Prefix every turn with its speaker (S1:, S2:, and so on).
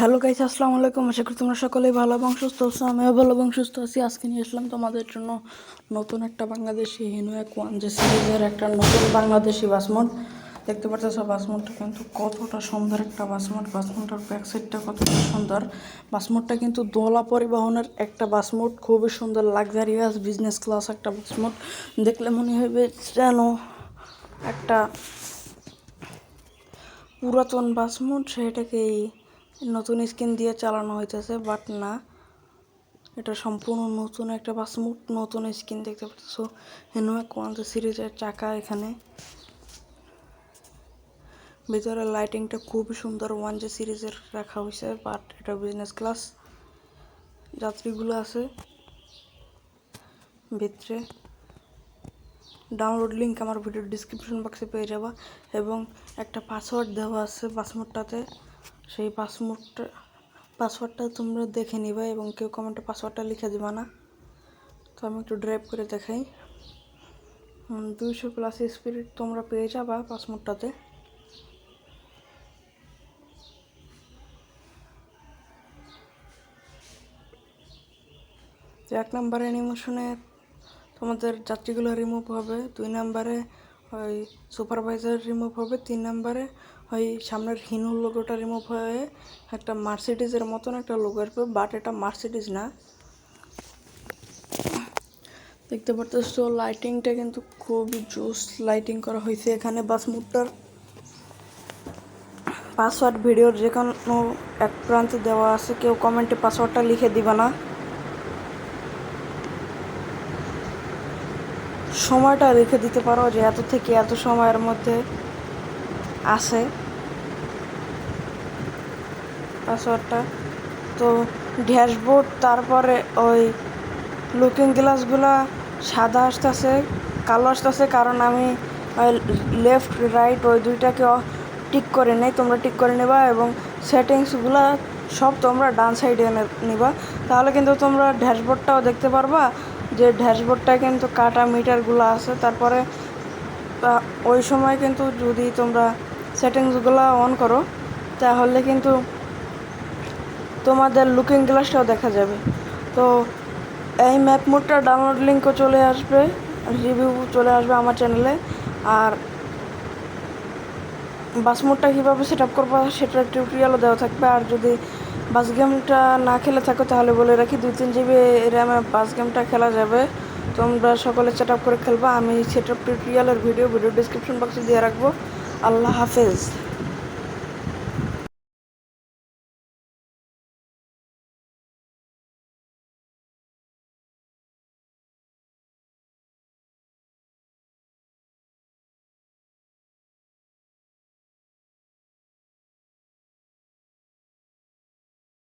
S1: Hello guys, আসসালামু আলাইকুম। আশা করি তোমরা সকলেই ভালো এবং সুস্থ আছো, আমিও ভালো এবং সুস্থ আছি। আজকে নিয়ে আসলাম তোমাদের জন্য নতুন একটা বাংলাদেশি হিনু এক ওয়ান যে সিরিজের একটা নতুন বাংলাদেশি বাসমোট দেখতে পাচ্ছ বাসমোটটা কিন্তু কতটা সুন্দর একটা বাসমোট বাসমোটটার ব্যাক সাইডটা কতটা সুন্দর। বাসমোটটা কিন্তু দোলা পরিবহনের একটা বাসমোট খুবই সুন্দর লাক্সারিয়াস বিজনেস ক্লাস একটা বাসমোট দেখলে মনে হবে যেন একটা পুরাতন বাসমোট সেটাকেই নতুন স্কিন দিয়ে চালানো হইতেছে বাট না। এটা সম্পূর্ণ নতুন একটা বাসমুট নতুন স্কিন দেখতে পাচ্ছ। হেনু কোয়ান্ট সিরিজের চাকা এখানে। ভিতরে লাইটিংটা খুবই সুন্দর ওয়ান জে সিরিজের রাখা হয়েছে বাট এটা বিজনেস ক্লাস যাত্রীগুলো আছে। ভিতরে। ডাউনলোড লিঙ্ক আমার ভিডিও ডিসক্রিপশন বক্সে পেয়ে যাবা। এবং একটা পাসওয়ার্ড দেওয়া আছে পাসওয়ার্ডটাতে সেই পাসওয়ার্ডটা পাসওয়ার্ডটা তোমরা দেখে নিবে এবং কেউ কমেন্টে পাসওয়ার্ডটা লিখে দিবা না। তো আমি একটু ড্রাইভ করে দেখাই। দুইশো প্লাস স্পিরিট তোমরা পেয়ে যাবা পাসওয়ার্ডটাতে এক নম্বরে অ্যানিমেশনে তোমাদের যাত্রীগুলো রিমুভ হবে। দুই নম্বরে ওই সুপারভাইজার রিমুভ হবে, তিন নম্বরে ওই সামনের হিনু লোগোটা রিমুভ হয়ে একটা মার্সিডিজের মতন একটা লোগো আসবে বাট এটা মার্সিডিজ না। দেখতে পারতেছো লাইটিংটা কিন্তু খুবই জোস লাইটিং করা হয়েছে এখানে বাস মুডটার পাসওয়ার্ড ভিডিওর যে কোনো এক প্রান্তে দেওয়া আছে, কেউ কমেন্টে পাসওয়ার্ডটা লিখে দিবা না। সময়টা রেখে দিতে পারো যে এত থেকে এত সময়ের মধ্যে আসে পাসওয়ার্ডটা তো ড্যাশবোর্ড, তারপরে ওই লুকিং গ্লাসগুলো সাদা আসতেছে, কালো আসতেছে, কারণ আমি লেফট রাইট ওই দুইটাকে টিক করে নেই, তোমরা টিক করে নেবা এবং সেটিংসগুলো সব তোমরা ডান সাইডে নিবা। তাহলে কিন্তু তোমরা ড্যাশবোর্ডটাও দেখতে পারবা যে ড্যাশবোর্ডটায় কিন্তু কাটা মিটারগুলো আছে, তারপরে ওই সময় কিন্তু যদি তোমরা সেটিংসগুলো অন করো, তাহলে কিন্তু তোমাদের লুকিং গ্লাসটাও দেখা যাবে। তো এই ম্যাপ মোডটা ডাউনলোড লিঙ্কও চলে আসবে রিভিউ চলে আসবে আমার চ্যানেলে আর বাস মোডটা কীভাবে সেট আপ করব, সেটার টিউটোরিয়ালও দেওয়া থাকবে। আর যদি বাস গেমটা না খেলে থাকো তাহলে বলে রাখি, দুই তিন জিবি র্যামে বাস গেমটা খেলা যাবে। তোমরা সকলে সেট আপ করে খেলবা, আমি সেট আপ টিউটোরিয়ালের ভিডিও ভিডিও ডিসক্রিপশন বক্সে দিয়ে রাখব। আল্লাহ হাফেজ।